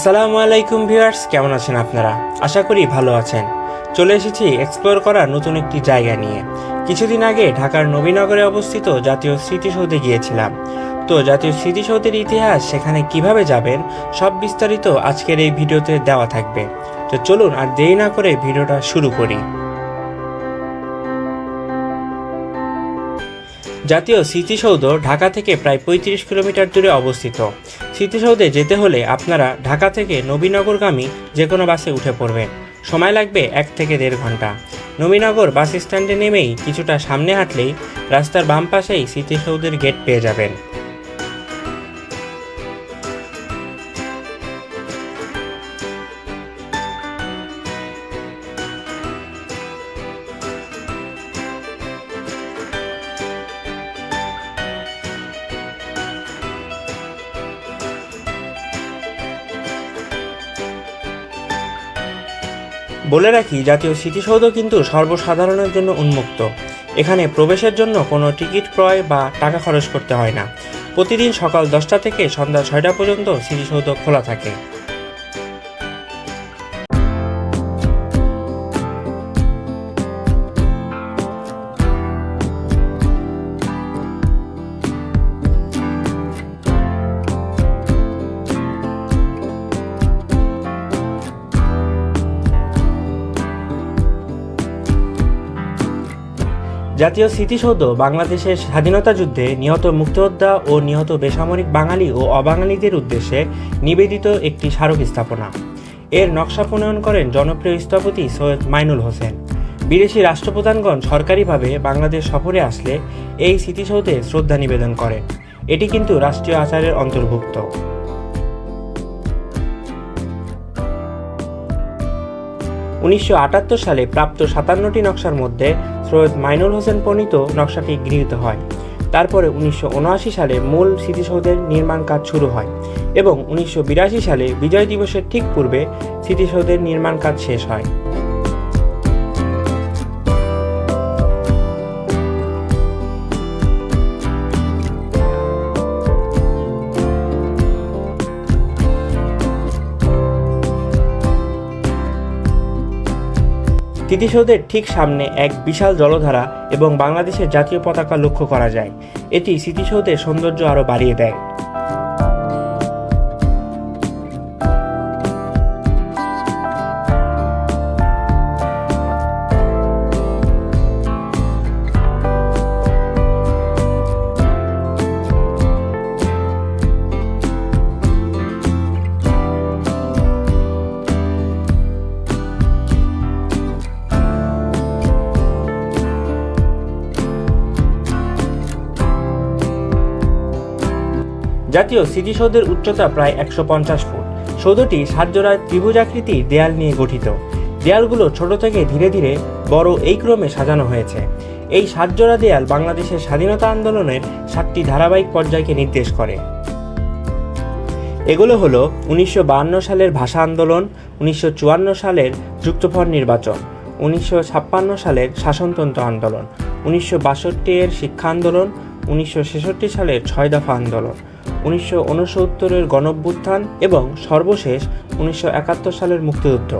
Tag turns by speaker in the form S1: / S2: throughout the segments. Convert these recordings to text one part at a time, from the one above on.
S1: আসসালামু আলাইকুম ভিউয়ার্স, কেমন আছেন আপনারা? আশা করি ভালো আছেন। চলে এসেছি এক্সপ্লোর করার নতুন একটি জায়গা নিয়ে। কিছুদিন আগে ঢাকার নবীনগরে অবস্থিত জাতীয় স্মৃতিসৌধে গিয়েছিলাম। তো জাতীয় স্মৃতিসৌধের ইতিহাস সেখানে কীভাবে যাবেন, সব বিস্তারিত আজকের এই ভিডিওতে দেওয়া থাকবে। তো চলুন আর দেরি না করে ভিডিওটা শুরু করি। জাতীয় স্মৃতিসৌধ ঢাকা থেকে প্রায় পঁয়ত্রিশ কিলোমিটার দূরে অবস্থিত। স্মৃতিসৌধে যেতে হলে আপনারা ঢাকা থেকে নবীনগরগামী যে কোনো বাসে উঠে পড়বেন। সময় লাগবে এক থেকে দেড় ঘণ্টা। নবীনগর বাস স্ট্যান্ডে নেমেই কিছুটা সামনে হাঁটলেই রাস্তার বাম পাশেই স্মৃতিসৌধের গেট পেয়ে যাবেন। বলে রাখি, জাতীয় স্মৃতিসৌধ কিন্তু সর্বসাধারণের জন্য উন্মুক্ত। এখানে প্রবেশের জন্য কোনো টিকিট ক্রয় বা টাকা খরচ করতে হয় না। প্রতিদিন সকাল দশটা থেকে সন্ধ্যা ছয়টা পর্যন্ত স্মৃতিসৌধ খোলা থাকে। জাতীয় স্মৃতিসৌধ, বাংলাদেশের স্বাধীনতা যুদ্ধে নিহত মুক্তিযোদ্ধা ও নিহত বেসামরিক বাঙালি ও অবাঙালিদের উদ্দেশ্যে নিবেদিত একটি স্মারক স্থাপনা। এর নকশা প্রণয়ন করেন জনপ্রিয় স্থপতি সৈয়দ মাইনুল হোসেন। বিদেশি রাষ্ট্রপ্রধানগণ সরকারিভাবে বাংলাদেশ সফরে আসলে এই স্মৃতিসৌধে শ্রদ্ধা নিবেদন করেন। এটি কিন্তু রাষ্ট্রীয় আচারের অন্তর্ভুক্ত। উনিশশো আটাত্তর সালে প্রাপ্ত সাতান্নটি নকশার মধ্যে সৈয়দ মাইনুল হোসেন প্রণীত নকশাটি গৃহীত হয়। তারপরে উনিশশো উনআশি সালে মূল স্মৃতিসৌধের নির্মাণ কাজ শুরু হয় এবং উনিশশো বিরাশি সালে বিজয় দিবসের ঠিক পূর্বে স্মৃতিসৌধের নির্মাণ কাজ শেষ হয়। স্মৃতিসৌধের ঠিক সামনে এক বিশাল জলধারা এবং বাংলাদেশের জাতীয় পতাকা লক্ষ্য করা যায়। এটি স্মৃতিসৌধের সৌন্দর্য আরও বাড়িয়ে দেয়। জাতীয় স্মৃতিসৌধের উচ্চতা প্রায় একশো পঞ্চাশ ফুট। সৌধটি সাতজোড়া ত্রিভুজাকৃতি দেয়াল নিয়ে গঠিত। দেয়ালগুলো ছোট থেকে ধীরে ধীরে বড় এই ক্রমে সাজানো হয়েছে। এই সাতজোড়া দেয়াল বাংলাদেশের স্বাধীনতা আন্দোলনের সাতটি ধারাবাহিক পর্যায়কে নির্দেশ করে। এগুলো হলো উনিশশো সালের ভাষা আন্দোলন, উনিশশো চুয়ান্ন সালের যুক্তফর নির্বাচন, উনিশশো ছাপ্পান্ন সালের শাসনতন্ত্র আন্দোলন, উনিশশো বাষট্টি এর শিক্ষা আন্দোলন, উনিশশো ছেষট্টি সালের ছয় দফা আন্দোলন উনিশশো উনসত্তরের গণঅভ্যুত্থান এবং সর্বশেষ উনিশশো একাত্তর সালের মুক্তিযুদ্ধ।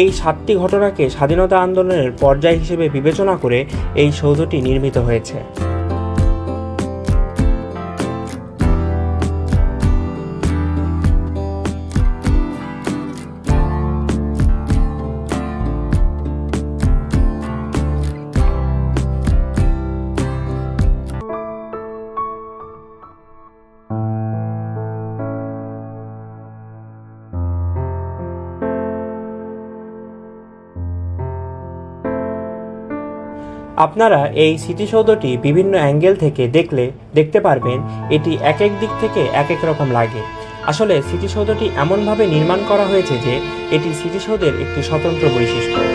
S1: এই সাতটি ঘটনাকে স্বাধীনতা আন্দোলনের পর্যায় হিসেবে বিবেচনা করে এই সৌধটি নির্মিত হয়েছে। আপনারা এই স্মৃতিসৌধটি বিভিন্ন অ্যাঙ্গেল থেকে দেখলে দেখতে পারবেন, এটি এক এক দিক থেকে এক এক রকম লাগে। আসলে স্মৃতিসৌধটি এমনভাবে নির্মাণ করা হয়েছে যে, এটি স্মৃতিসৌধের একটি স্বতন্ত্র বৈশিষ্ট্য।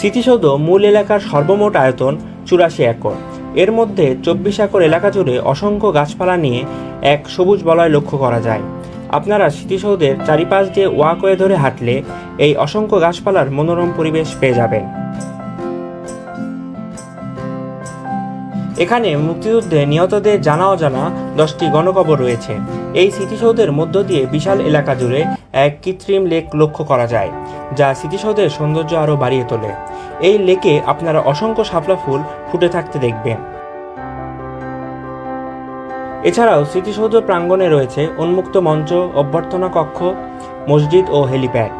S1: স্মৃতিসৌধ মূল এলাকার সর্বমোট আয়তন চুরাশি একর। এর মধ্যে চব্বিশ একর এলাকা জুড়ে অসংখ্য গাছপালা নিয়ে এক সবুজ বলয় লক্ষ্য করা যায়। আপনারা স্মৃতিসৌধের চারিপাশ দিয়ে ওয়াকওয়ে ধরে হাঁটলে এই অসংখ্য গাছপালার মনোরম পরিবেশ পেয়ে যাবেন। এখানে মুক্তিযুদ্ধে নিহতদের জানা অজানা দশটি গণকবর রয়েছে। এই স্মৃতিসৌধের মধ্য দিয়ে বিশাল এলাকা জুড়ে এক কৃত্রিম লেক লক্ষ্য করা যায়, যা স্মৃতিসৌধের সৌন্দর্য আরও বাড়িয়ে তোলে। এই লেকে আপনারা অসংখ্য শাপলা ফুল ফুটে থাকতে দেখবেন। এছাড়াও স্মৃতিসৌধ প্রাঙ্গণে রয়েছে উন্মুক্ত মঞ্চ, অভ্যর্থনা কক্ষ, মসজিদ ও হেলিপ্যাড।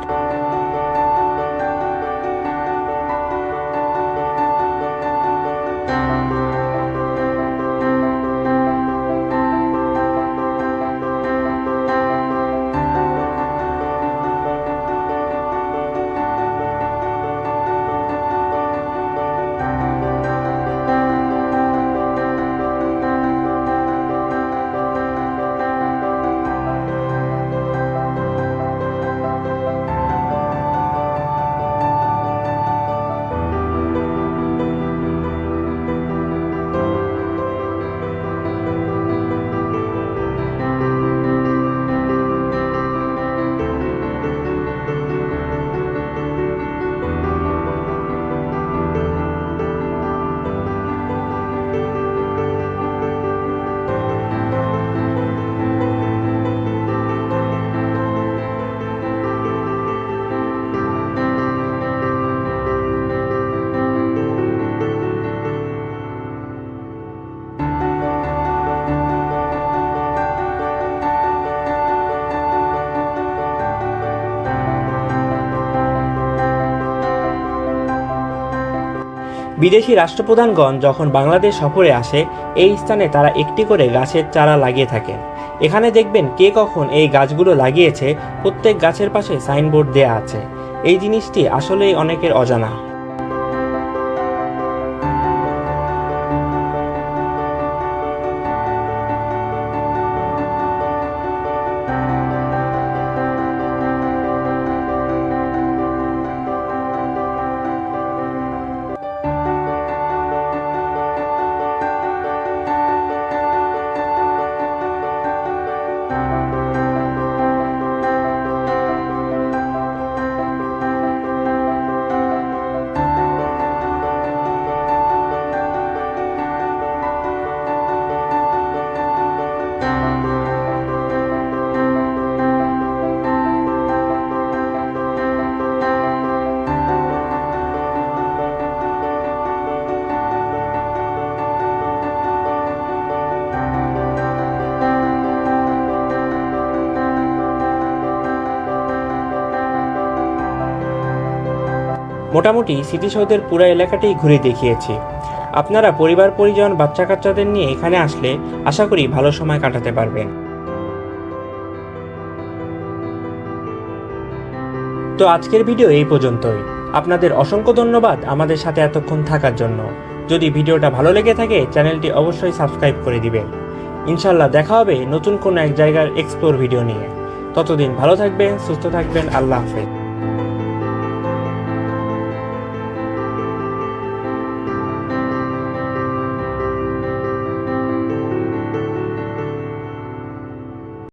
S1: বিদেশি রাষ্ট্রপ্রধানগণ যখন বাংলাদেশ সফরে আসে, এই স্থানে তারা একটি করে গাছের চারা লাগিয়ে থাকেন। এখানে দেখবেন কে কখন এই গাছগুলো লাগিয়েছে, প্রত্যেক গাছের পাশে সাইনবোর্ড দেয়া আছে। এই জিনিসটি আসলেই অনেকের অজানা। মোটামুটি স্মৃতিসৌধের পুরো এলাকাটি ঘুরে দেখিয়েছি। আপনারা পরিবার, পরিজন বাচ্চা কাচ্চাদের নিয়ে এখানে আসলে আশা করি ভালো সময় কাটাতে পারবেন। তো আজকের ভিডিও এই পর্যন্তই। আপনাদের অসংখ্য ধন্যবাদ আমাদের সাথে এতক্ষণ থাকার জন্য। যদি ভিডিওটা ভালো লেগে থাকে, চ্যানেলটি অবশ্যই সাবস্ক্রাইব করে দিবেন। ইনশাল্লাহ দেখা হবে নতুন কোনো এক জায়গার এক্সপ্লোর ভিডিও নিয়ে। ততদিন ভালো থাকবেন, সুস্থ থাকবেন, আল্লাহ হাফেজ।